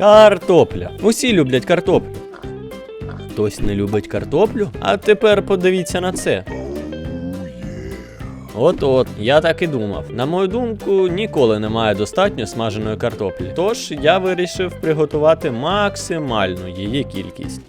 Картопля. Усі люблять картоплю. Хтось не любить картоплю. А тепер подивіться на це. От от, я так і думав. На мою думку, ніколи немає достатньо смаженої картоплі. Тож я вирішив приготувати максимальну її кількість.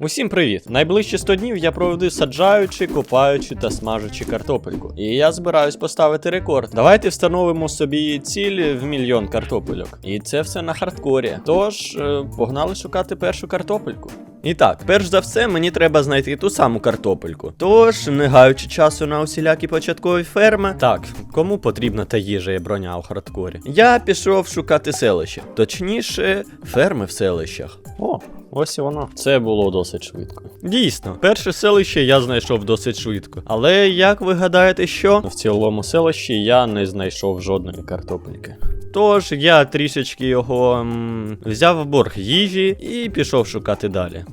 Усім привіт! Найближчі 100 днів я проведу саджаючи, копаючи та смажучи картопельку. І я збираюсь поставити рекорд. Давайте встановимо собі ціль в мільйон картопельок. І це все на хардкорі. Тож, е, погнали шукати першу картопельку. І так, перш за все, мені треба знайти ту саму картопельку. Тож, не гаючи часу на усілякі початкові ферми. Так, кому потрібна та їжа і броня у хардкорі? Я пішов шукати селище, точніше, ферми в селищах. О, Ось і воно. Це було досить швидко. Дійсно, перше селище я знайшов досить швидко. Але як ви гадаєте, що в цілому селищі я не знайшов жодної картопельки. Тож я трішечки його м, взяв в борг їжі і пішов шукати далі.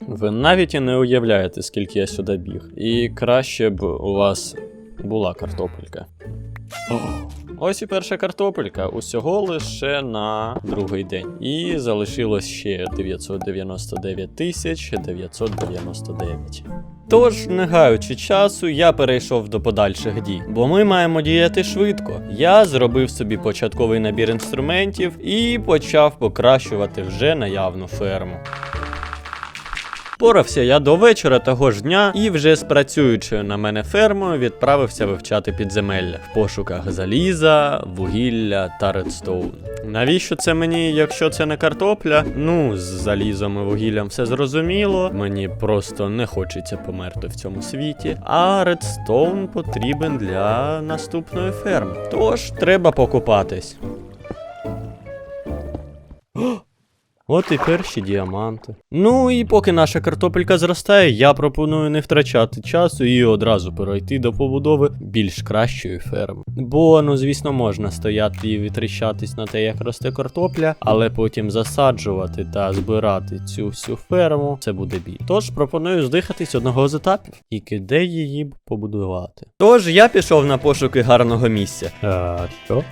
Ви навіть і не уявляєте, скільки я сюди біг. І краще б у вас була картопелька. Ось і перша картопелька, усього лише на другий день. І залишилось ще 999 тисяч 999. Тож, не гаючи часу, я перейшов до подальших дій, бо ми маємо діяти швидко. Я зробив собі початковий набір інструментів і почав покращувати вже наявну ферму. Порався я до вечора того ж дня і вже з працюючою на мене фермою відправився вивчати підземелля в пошуках заліза, вугілля та редстоун. Навіщо це мені, якщо це не картопля? Ну, з залізом і вугіллям все зрозуміло. Мені просто не хочеться померти в цьому світі. А редстоун потрібен для наступної ферми. Тож треба покупатись. От і перші діаманти. Ну і поки наша картопелька зростає, я пропоную не втрачати часу і одразу перейти до побудови більш кращої ферми. Бо, ну звісно, можна стояти і витріщатись на те, як росте картопля, але потім засаджувати та збирати цю всю ферму це буде біль. Тож пропоную здихатись одного з етапів і де її б побудувати. Тож я пішов на пошуки гарного місця. А, що?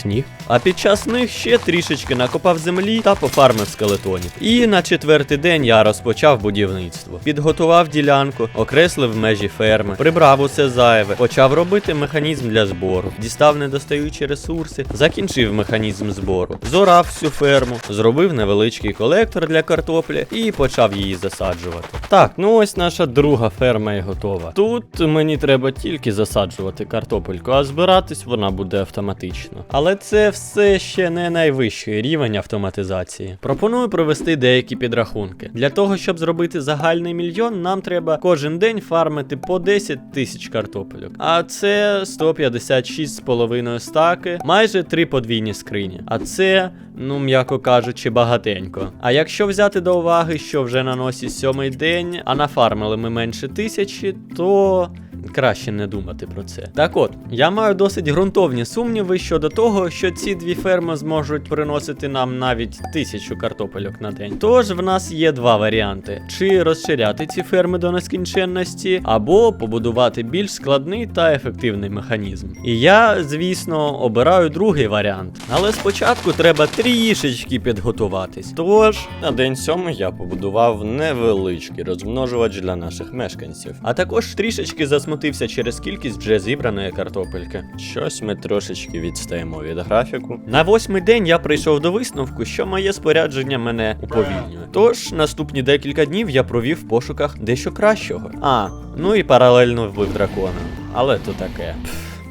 Сніг. А під час них ще трішечки накопав землі та пофармив скелетонів. І на четвертий день я розпочав будівництво. Підготував ділянку, окреслив межі ферми, прибрав усе зайве, почав робити механізм для збору, дістав недостаючі ресурси, закінчив механізм збору, зорав всю ферму, зробив невеличкий колектор для картоплі і почав її засаджувати. Так, ну ось наша друга ферма і готова. Тут мені треба тільки засаджувати картопельку, а збиратись вона буде автоматично. Але це все ще не найвищий рівень автоматизації. Пропоную провести деякі підрахунки. Для того, щоб зробити загальний мільйон, нам треба кожен день фармити по 10 тисяч картопельок. А це 156,5 стаки, майже три подвійні скрині. А це, ну м'яко кажучи, багатенько. А якщо взяти до уваги, що вже на носі сьомий день, а нафармили ми менше тисячі, то. Краще не думати про це. Так от, я маю досить ґрунтовні сумніви щодо того, що ці дві ферми зможуть приносити нам навіть тисячу картопельок на день. Тож в нас є два варіанти: чи розширяти ці ферми до нескінченності, або побудувати більш складний та ефективний механізм. І я, звісно, обираю другий варіант. Але спочатку треба трішечки підготуватись. Тож, на день сьомий я побудував невеличкий розмножувач для наших мешканців, а також трішечки засмутився через кількість вже зібраної картопельки. Щось ми трошечки відстаємо від графіку. На восьмий день я прийшов до висновку, що моє спорядження мене уповільнює. Тож наступні декілька днів я провів в пошуках дещо кращого. А, ну і паралельно вбив дракона. Але то таке.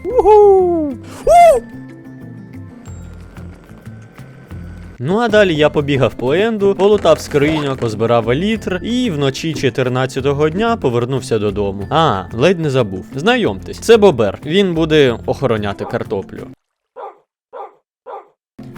Уху! Ну а далі я побігав по енду, полутав скриньок, позбирав елітр і вночі 14-го дня повернувся додому. А, ледь не забув. Знайомтесь, це Бобер. Він буде охороняти картоплю.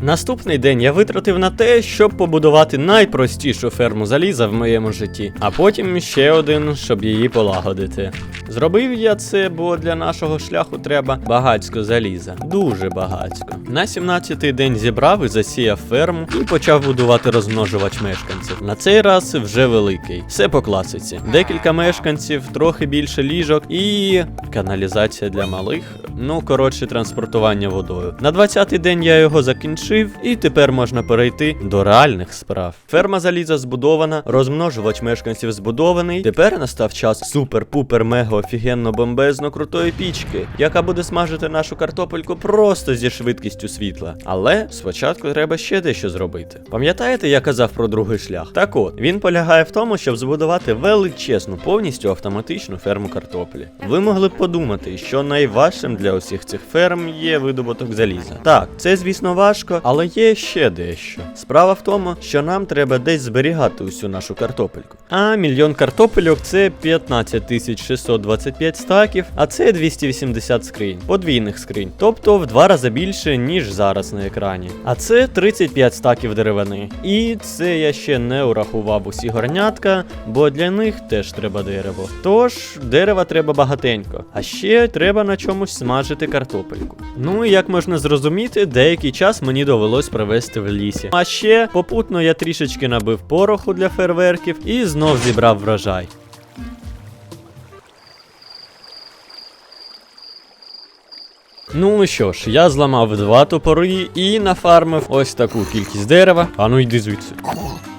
Наступний день я витратив на те, щоб побудувати найпростішу ферму заліза в моєму житті, а потім ще один, щоб її полагодити. Зробив я це, бо для нашого шляху треба багацько заліза. Дуже багацько. На 17-й день зібрав і засіяв ферму і почав будувати розмножувач мешканців. На цей раз вже великий. Все по класиці. Декілька мешканців, трохи більше ліжок і каналізація для малих. Ну, коротше, транспортування водою. На 20-й день я його закінчив, і тепер можна перейти до реальних справ. Ферма заліза збудована, розмножувач мешканців збудований. Тепер настав час супер-пупер мега офігенно бомбезно крутої пічки, яка буде смажити нашу картопельку просто зі швидкістю світла. Але спочатку треба ще дещо зробити. Пам'ятаєте, я казав про другий шлях? Так от, він полягає в тому, щоб збудувати величезну, повністю автоматичну ферму картоплі. Ви могли б подумати, що найважчим для усіх цих ферм є видобуток заліза. Так, це звісно важко, але є ще дещо. Справа в тому, що нам треба десь зберігати усю нашу картопельку. А мільйон картопельок це 15 625 стаків, а це 280 скринь, подвійних скринь, тобто в два рази більше, ніж зараз на екрані. А це 35 стаків деревини. І це я ще не урахував усі горнятка, бо для них теж треба дерево. Тож дерева треба багатенько. А ще треба на чомусь смажити картопельку. Ну і як можна зрозуміти, деякий час мені довелось провести в лісі. А ще попутно я трішечки набив пороху для фейерверків і знов зібрав врожай. Ну що ж, я зламав два топори і нафармив ось таку кількість дерева. А ну йди звідси.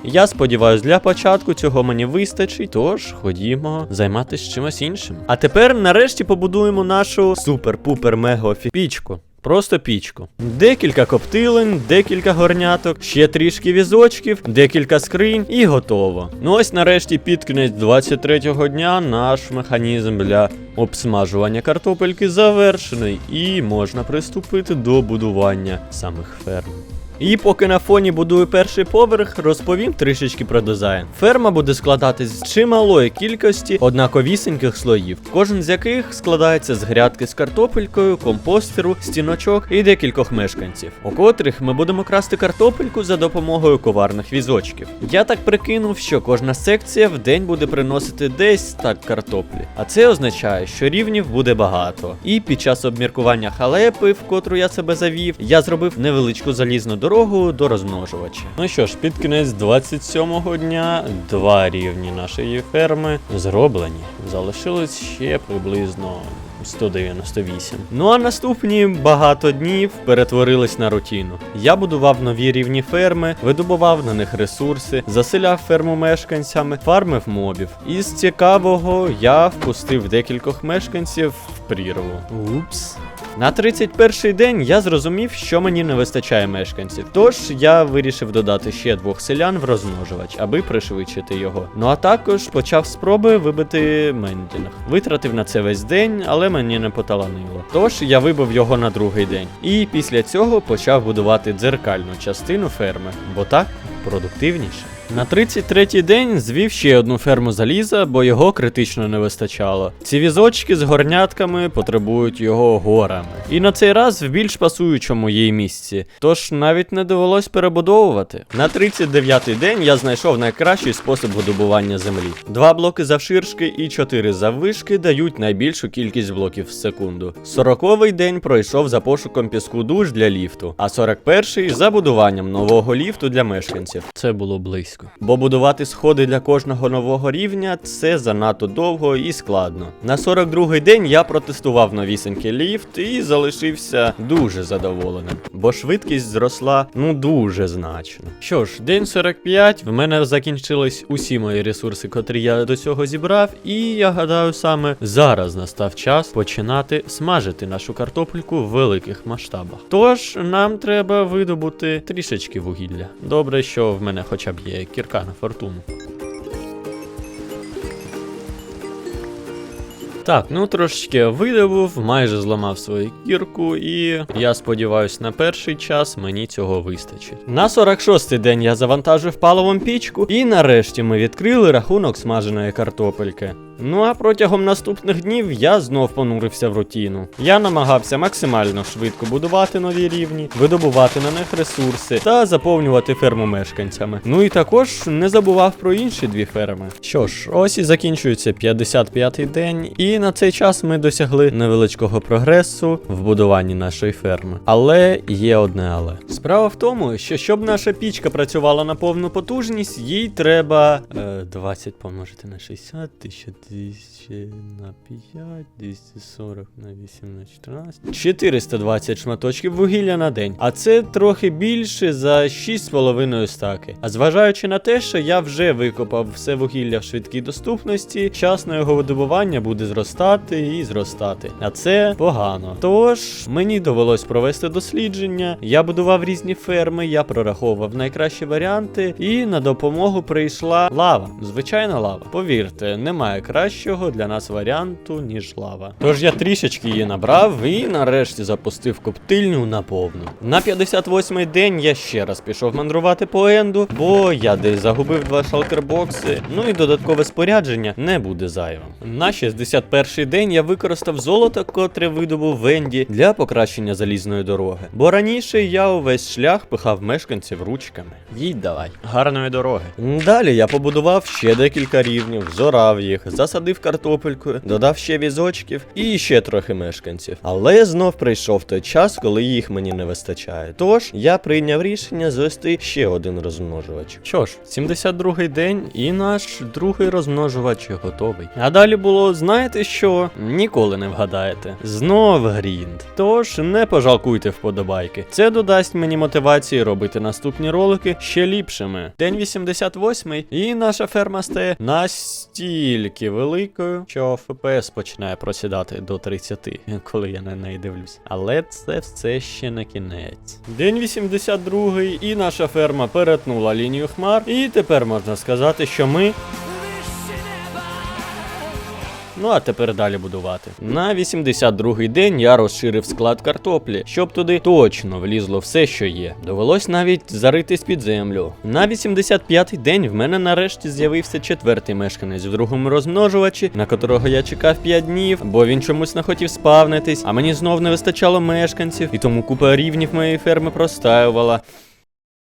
Я сподіваюсь, для початку цього мені вистачить, тож ходімо займатися чимось іншим. А тепер нарешті побудуємо нашу супер-пупер мега пічку. Просто пічку. Декілька коптилень, декілька горняток, ще трішки візочків, декілька скринь і готово. Ну ось нарешті під кінець 23-го дня наш механізм для обсмажування картопельки завершений, і можна приступити до будування самих ферм. І поки на фоні будую перший поверх, розповім трішечки про дизайн. Ферма буде складатись з чималої кількості однаковісіньких слоїв, кожен з яких складається з грядки з картопелькою, компостеру, стіночок і декількох мешканців, у котрих ми будемо красти картопельку за допомогою коварних візочків. Я так прикинув, що кожна секція в день буде приносити десь так картоплі, а це означає, що рівнів буде багато. І під час обміркування халепи, в котру я себе завів, я зробив невеличку залізну дорогу до розмножувача. Ну що ж, під кінець 27-го дня два рівні нашої ферми зроблені. Залишилось ще приблизно 198. Ну а наступні багато днів перетворились на рутину. Я будував нові рівні ферми, видобував на них ресурси, заселяв ферму мешканцями, фармив мобів. Із цікавого я впустив декількох мешканців в прірву. Упс. На 31-й день я зрозумів, що мені не вистачає мешканців. Тож я вирішив додати ще двох селян в розмножувач, аби пришвидшити його. Ну а також почав спроби вибити мендінг. Витратив на це весь день, але мені не поталанило. Тож я вибив його на другий день. І після цього почав будувати дзеркальну частину ферми, бо так продуктивніше. На 33-й день звів ще одну ферму заліза, бо його критично не вистачало. Ці візочки з горнятками потребують його горами. І на цей раз в більш пасуючому їй місці. Тож навіть не довелось перебудовувати. На 39-й день я знайшов найкращий спосіб видобування землі. Два блоки завширшки і чотири заввишки дають найбільшу кількість блоків в секунду. 40-й день пройшов за пошуком піску душ для ліфту, а 41-й за будуванням нового ліфту для мешканців. Це було близько. Бо будувати сходи для кожного нового рівня це занадто довго і складно. На 42-й день я протестував новісенький ліфт і залишився дуже задоволеним, бо швидкість зросла ну дуже значно. Що ж, день 45, в мене закінчились усі мої ресурси, котрі я до цього зібрав, і я гадаю, саме зараз настав час починати смажити нашу картопельку в великих масштабах. Тож нам треба видобути трішечки вугілля. Добре, що в мене хоча б є кірка на фортуну. Так, ну трошечки видобув, майже зламав свою кірку, і я сподіваюся, на перший час мені цього вистачить. На 46-й день я завантажив паливом пічку, і нарешті ми відкрили рахунок смаженої картопельки. Ну а протягом наступних днів я знов понурився в рутіну. Я намагався максимально швидко будувати нові рівні, видобувати на них ресурси та заповнювати ферму мешканцями. Ну і також не забував про інші дві ферми. Що ж, ось і закінчується 55-й день, і на цей час ми досягли невеличкого прогресу в будуванні нашої ферми. Але є одне але. Справа в тому, що щоб наша пічка працювала на повну потужність, їй треба е, 20 помножити на 60, 1200 на 5, 240 на 8 на 14. 420 шматочків вугілля на день. А це трохи більше за 6,5 стаки. А зважаючи на те, що я вже викопав все вугілля в швидкій доступності, час на його видобування буде зростати і зростати. А це погано. Тож мені довелось провести дослідження. Я будував різні ферми, я прораховував найкращі варіанти, і на допомогу прийшла лава. Звичайна лава. Повірте, немає кращого для нас варіанту, ніж лава. Тож я трішечки її набрав і нарешті запустив коптильню на повну. На 58-й день я ще раз пішов мандрувати по енду, бо я десь загубив два шалкербокси. Ну і додаткове спорядження не буде зайвим. На 61-й день я використав золото, котре видобув в Енді для покращення залізної дороги. Бо раніше я увесь шлях пихав мешканців ручками. Їдь давай. Гарної дороги. Далі я побудував ще декілька рівнів, зорав їх, засадив картопелькою, додав ще візочків і ще трохи мешканців. Але знов прийшов той час, коли їх мені не вистачає. Тож я прийняв рішення звести ще один розмножувач. Що ж, 72-й день, і наш другий розмножувач готовий. А далі було, знаєте що? Ніколи не вгадаєте. Знов грінд. Тож не пожалкуйте вподобайки. Це додасть мені мотивації робити наступні ролики ще ліпшими. День 88 і наша ферма стає настільки великою, що ФПС починає просідати до 30, коли я на неї дивлюсь. Але це все ще не кінець. День 82 і наша ферма перетнула лінію хмар, і тепер можна сказати, що ми. Ну а тепер далі будувати. На 82-й день я розширив склад картоплі, щоб туди точно влізло все, що є. Довелось навіть заритись під землю. На 85-й день в мене нарешті з'явився четвертий мешканець в другому розмножувачі, на котрого я чекав 5 днів, бо він чомусь не хотів спавнитись, а мені знов не вистачало мешканців, і тому купа рівнів моєї ферми простаювала.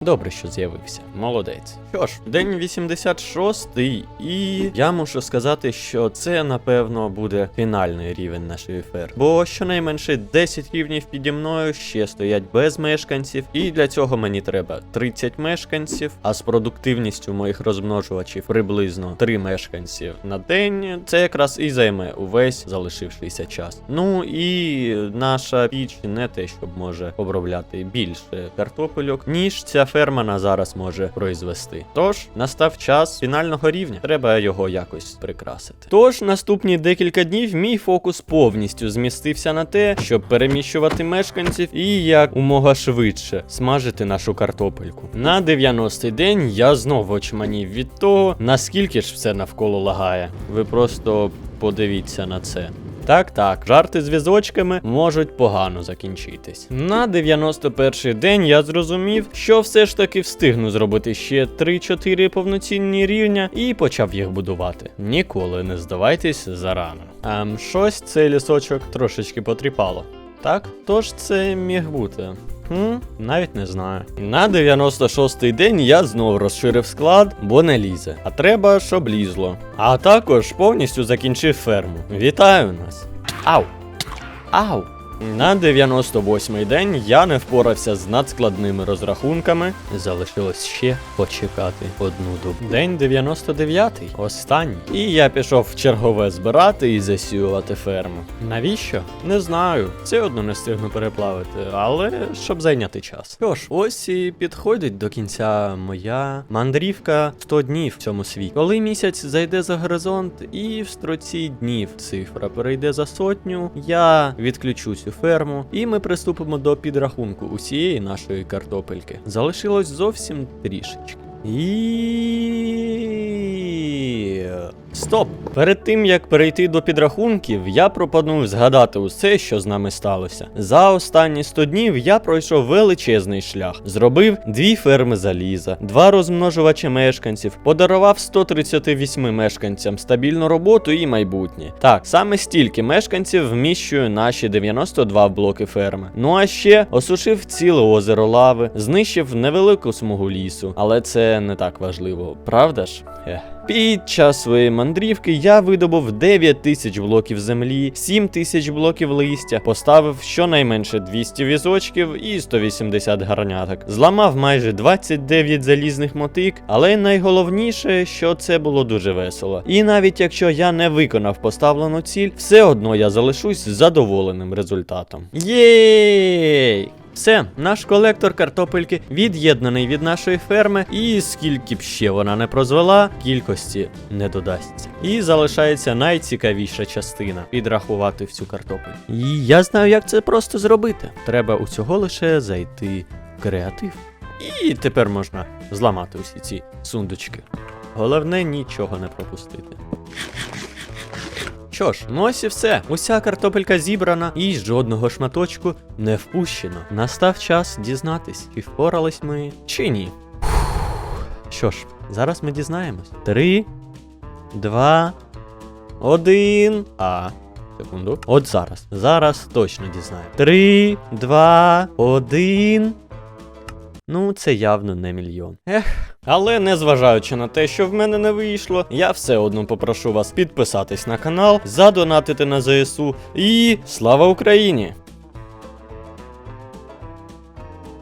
Добре, що з'явився. Молодець. Що ж, день 86 і я мушу сказати, що це напевно буде фінальний рівень нашої ферми. Бо щонайменше 10 рівнів піді мною ще стоять без мешканців, і для цього мені треба 30 мешканців, а з продуктивністю моїх розмножувачів приблизно 3 мешканці на день. Це якраз і займе увесь залишившийся час. Ну і наша піч не те, щоб може обробляти більше картопельок, ніж ця ферма на зараз може произвести. Тож настав час фінального рівня. Треба його якось прикрасити. Тож наступні декілька днів мій фокус повністю змістився на те, щоб переміщувати мешканців і як умога швидше смажити нашу картопельку. На 90-й день я знову очманів від того, наскільки ж все навколо лагає. Ви просто подивіться на це. Так, так, жарти з візочками можуть погано закінчитись. На 91-й день я зрозумів, що все ж таки встигну зробити ще 3-4 повноцінні рівня і почав їх будувати. Ніколи не здавайтесь зарано. Ем, щось цей лісочок трошечки потріпало. Так, тож це міг бути. Хм, навіть не знаю. На 96-й день я знов розширив склад, бо не лізе. А треба, щоб лізло. А також повністю закінчив ферму. Вітаю нас! Ау! Ау! На 98-й день я не впорався з надскладними розрахунками. Залишилось ще почекати одну добу. День 99-й, останній. І я пішов чергове збирати і засіювати ферму. Навіщо? Не знаю. Все одно не встигну переплавити, але щоб зайняти час. Що ж, ось і підходить до кінця моя мандрівка 100 днів в цьому світі. Коли місяць зайде за горизонт, і в строці днів цифра перейде за сотню, я відключу цю ферму, і ми приступимо до підрахунку усієї нашої картопельки. Залишилось зовсім трішечки. І І. Стоп! Перед тим як перейти до підрахунків, я пропоную згадати усе, що з нами сталося. За останні 100 днів я пройшов величезний шлях, зробив дві ферми заліза, два розмножувачі мешканців, подарував 138 мешканцям стабільну роботу і майбутнє. Так, саме стільки мешканців вміщує наші 92 блоки ферми. Ну а ще осушив ціле озеро лави, знищив невелику смугу лісу, але це не так важливо, правда ж? Ех. Під час своєї мандрівки я видобув 9 тисяч блоків землі, 7 тисяч блоків листя, поставив щонайменше 200 візочків і 180 гарняток. Зламав майже 29 залізних мотик, але найголовніше, що це було дуже весело. І навіть якщо я не виконав поставлену ціль, все одно я залишусь задоволеним результатом. Єй! Все, наш колектор картопельки від'єднаний від нашої ферми, і скільки б ще вона не прозвела, кількості не додасться. І залишається найцікавіша частина підрахувати всю картоплю. І я знаю, як це просто зробити. Треба усього лише зайти в креатив. І тепер можна зламати усі ці сундучки. Головне нічого не пропустити. Що ж, ну ось і все. Уся картопелька зібрана і жодного шматочку не впущено. Настав час дізнатись, чи впорались ми чи ні. Що ж, зараз ми дізнаємось. Три, два, один. А. Секунду. От зараз. Зараз точно дізнаю. Три, два, один. Ну, це явно не мільйон. Ех. Але незважаючи на те, що в мене не вийшло, я все одно попрошу вас підписатись на канал, задонатити на ЗСУ і слава Україні!